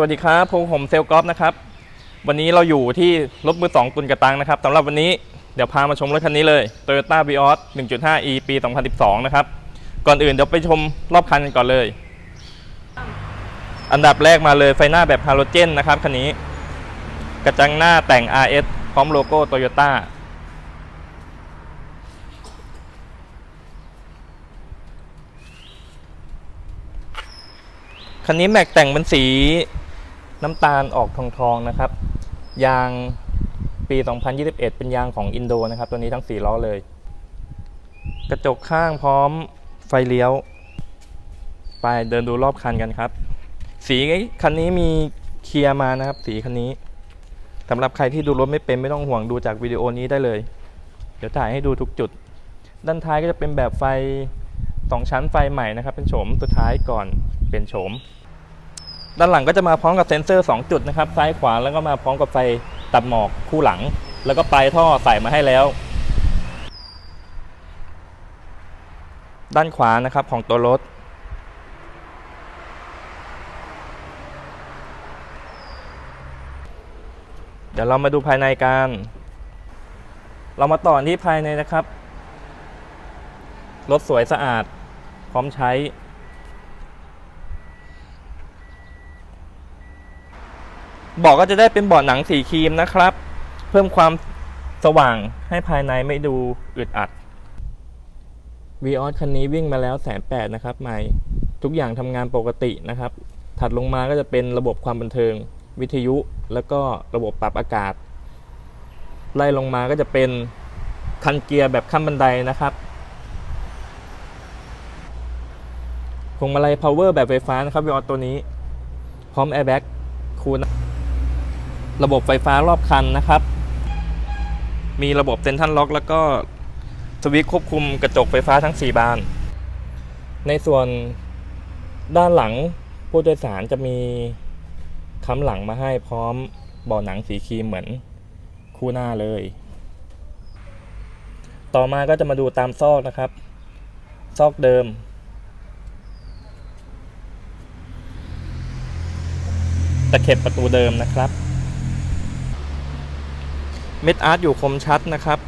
สวัสดีครับพงผมเซลกอล์ฟนะครับ วันนี้เราอยู่ที่รถมือสองตุนกระตังนะครับสำหรับวันนี้เดี๋ยวพามาชมรถคันนี้เลย Toyota Vios 1.5e ปี 2012 นะครับ ก่อนอื่นเดี๋ยวไปชมรอบคันกันก่อนเลย อันดับแรกมาเลยไฟหน้าแบบฮาโลเจนนะครับคันนี้ กระจังหน้าแต่ง RS พร้อมโลโก้ Toyota คันนี้แม็กแต่งเป็นสี น้ำตาลออกทองทองๆนะครับ ยางปี 2021 เป็นยางของอินโดนะครับ ตัวนี้ทั้ง 4 ล้อเลย กระจกข้างพร้อมไฟเลี้ยว ไปเดินดูรอบคันกันครับ สีคันนี้มีเคลียร์มานะครับ สีคันนี้สำหรับใครที่ดูรถไม่เป็นไม่ต้องห่วงดูจากวิดีโอนี้ได้เลย เดี๋ยวถ่ายให้ดูทุกจุด ด้านท้ายก็จะเป็นแบบไฟ2ชั้นไฟใหม่นะครับ เป็นโฉมสุดท้ายก่อนเปลี่ยนโฉม ด้านหลังก็จะมาพร้อมกับเซ็นเซอร์ 2 จุดนะครับ ซ้ายขวาแล้วก็มาพร้อมกับไฟตัดหมอกคู่หลัง แล้วก็ปลายท่อใส่มาให้แล้ว ด้านขวานะครับของตัวรถ เดี๋ยวเรามาดูภายในกัน เรามาต่อที่ภายในนะครับ รถสวยสะอาด พร้อมใช้ เบอกก็จะได้เป็นเบาะหนังสีครีมนะครับ เพิ่มความสว่างให้ภายในไม่ดูอึดอัด v ีออสคันนี้วิ่งมาแล้วแสนแปดนะครับใหม่ทุกอย่างทำงานปกตินะครับ ถัดลงมาก็จะเป็นระบบความบันเทิง วิทยุ แล้วก็ระบบปรับอากาศ ไล่ลงมาก็จะเป็นคันเกียร์แบบขั้นบันไดนะครับพวงมาลัย power แบบไฟฟ้านะครับ v ีออสตัวนี้ พร้อม airbag คูล ระบบไฟฟ้ารอบคันนะครับ มีระบบเซนทันล็อก แล้วก็สวิตช์ควบคุมกระจกไฟฟ้าทั้ง 4 บาน ในส่วนด้านหลังผู้โดยสารจะมีค้ำหลังมาให้พร้อมเบาะหนังสีครีมเหมือนคู่หน้าเลย ต่อมาก็จะมาดูตามซอกนะครับ ซอกเดิม ตะเข็บประตูเดิมนะครับ เม็ดอาร์ตอยู่คมชัดนะครับ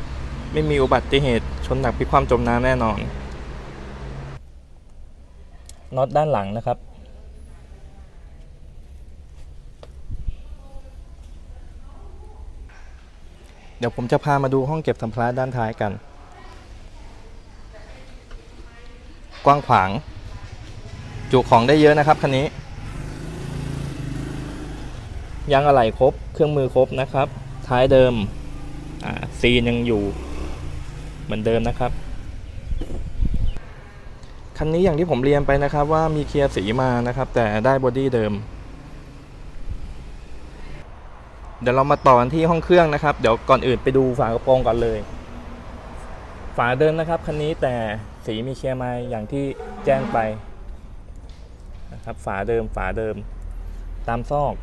ไม่มีอุบัติเหตุชนหนักพิความจมน้ำแน่นอนน็อตด้านหลังนะครับ เดี๋ยวผมจะพามาดูห้องเก็บสัมภาระด้านท้ายกัน กว้างขวาง จุของได้เยอะนะครับคันนี้ ยางอะไหล่ครบ เครื่องมือครบนะครับ ท้ายเดิม ซีนยังอยู่เหมือนเดิมนะครับ คันนี้อย่างที่ผมเรียนไปนะครับ ว่ามีเคลียร์สีมานะครับ แต่ได้บอดี้เดิม เดี๋ยวเรามาต่อกันที่ห้องเครื่องนะครับ เดี๋ยวก่อนอื่นไปดูฝากระโปรงก่อนเลย ฝาเดิมนะครับคันนี้แต่สีมีเคลียร์มาอย่างที่แจ้งไปนะครับ ฝาเดิมฝาเดิม ตามซอก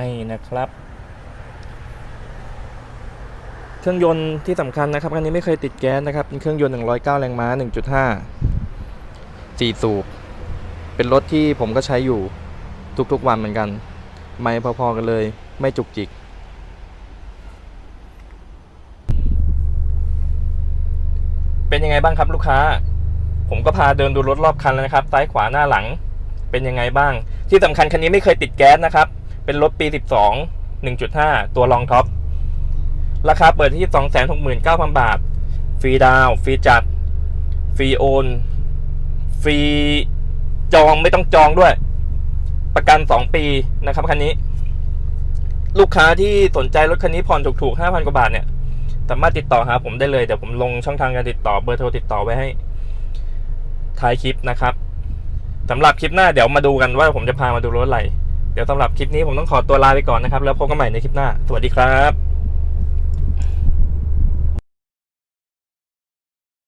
นี่นะครับ เครื่องยนต์ที่สำคัญนะครับคันนี้ไม่เคยติดแก๊สนะครับเป็นเครื่องยนต์ 109 แรงม้า 1.5 4 สูบ เป็นรถที่ผมก็ใช้อยู่ทุกๆวันเหมือนกัน ไม่พอๆกันเลย ไม่จุกจิกเป็นยังไงบ้างครับลูกค้า ผมก็พาเดินดูรถรอบคันแล้วนะครับ ซ้ายขวาหน้าหลัง เป็นยังไงบ้าง ที่สำคัญคันนี้ไม่เคยติดแก๊สนะครับ เป็นรถปี 12 1.5 ตัวรองท็อป ราคาเปิดที่ 269,000 บาท ฟรีดาวน์ฟรีจัด ฟรีโอน ฟรีจองไม่ต้องจองด้วย ประกัน 2 ปีนะครับคันนี้ ลูกค้าที่สนใจรถคันนี้ผ่อนถูกๆ 5,000 กว่าบาทเนี่ย สามารถติดต่อหาผมได้เลย เดี๋ยวผมลงช่องทางการติดต่อเบอร์โทรติดต่อไว้ให้ท้ายคลิปนะครับสำหรับคลิปหน้าเดี๋ยวมาดูกันว่าผมจะพามาดูรถอะไร ดี๋ยวสำหรับคลิปนี้ผมต้องขอตัวลาไปก่อนนะครับ แล้วพบกันใหม่ในคลิปหน้า สวัสดีครับ